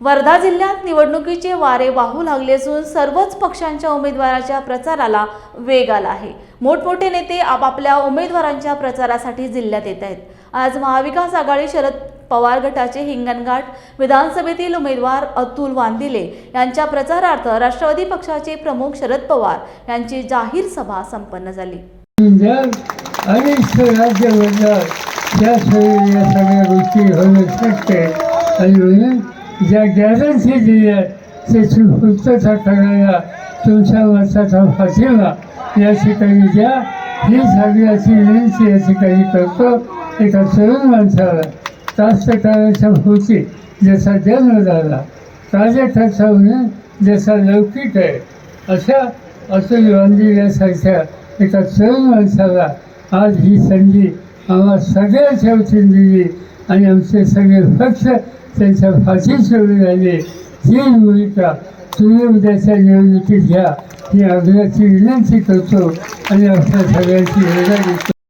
वर्धा जिल्ह्यात निवडणुकीचे वारे वाहू लागले असून सर्वच पक्षांच्या उमेदवाराच्या प्रचाराला वेग आला आहे. मोठमोठे नेते आपापल्या उमेदवारांच्या प्रचारासाठी जिल्ह्यात येत आहेत. आज महाविकास आघाडी शरद पवार गटाचे हिंगणघाट विधानसभेतील उमेदवार अतुल वांदिले यांच्या प्रचारार्थ राष्ट्रवादी पक्षाचे प्रमुख शरद पवार यांची जाहीर सभा संपन्न झाली. या सगळ्या गोष्टी आणि ज्या गॅरंटी आहे त्याची पूर्तता करायला तुमच्या मताचा फाशीला या ठिकाणी द्या ही सगळ्याची विनंती या ठिकाणी करतो एका तरुण माणसाला. कास्तकाराच्या होती ज्याचा जन्म झाला कार्यकर्ता म्हणून ज्याचा लौकिक आहे अशा अतुल गांधी एका तरुण माणसाला आज ही संधी आम्हाला सगळ्याच्या वतीने दिली. आणि आमचे सगळे पक्ष त्यांच्या फाशी सोडून राहिले. ही भूमिका तुम्ही उद्याच्या निवडणुकीत घ्या. ही आग्रहाची विनंती करतो आणि आपल्या सगळ्यांची वेळा देतो